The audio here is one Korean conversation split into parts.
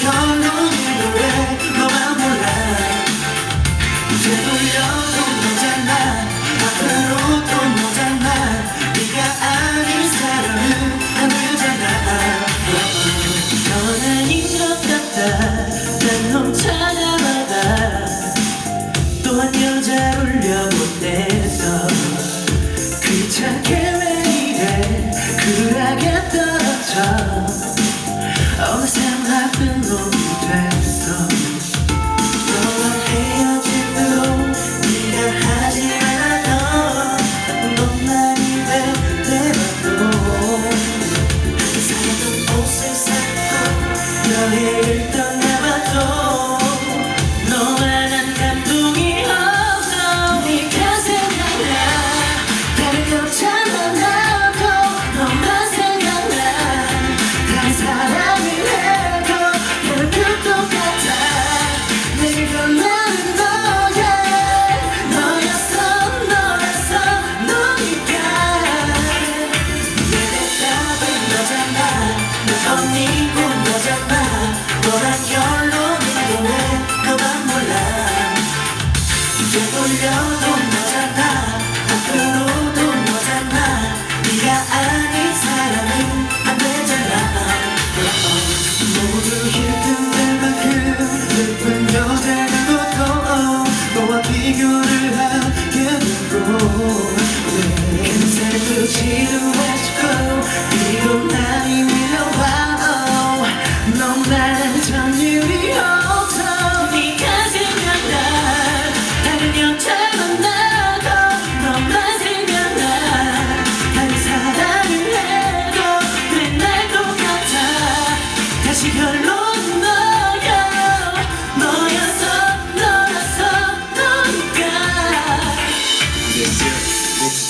결론이 노래 너만 몰라 이제 돌려 Colombia.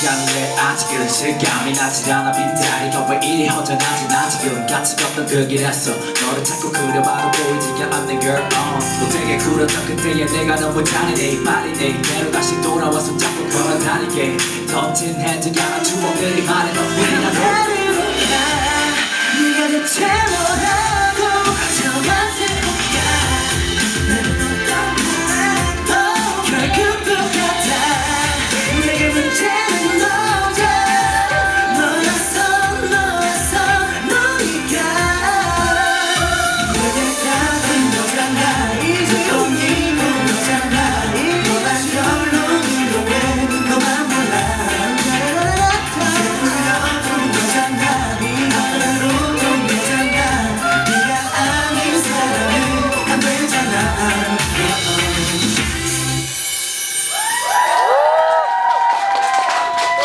시간은 왜 아직은 실감이 나질 않아 빈자리가 왜 이리 허전하지 나 지금 가치가 없던 그 길에서 너를 자꾸 그려봐도 보이지가 않는 girl. 못되게 굴었던 그때의 내가 너무 잔인해 말이 내 이대로 다시 돌아와서 자꾸 걸어다니게 던진 난 추억들이 말해 너 왜냐고 나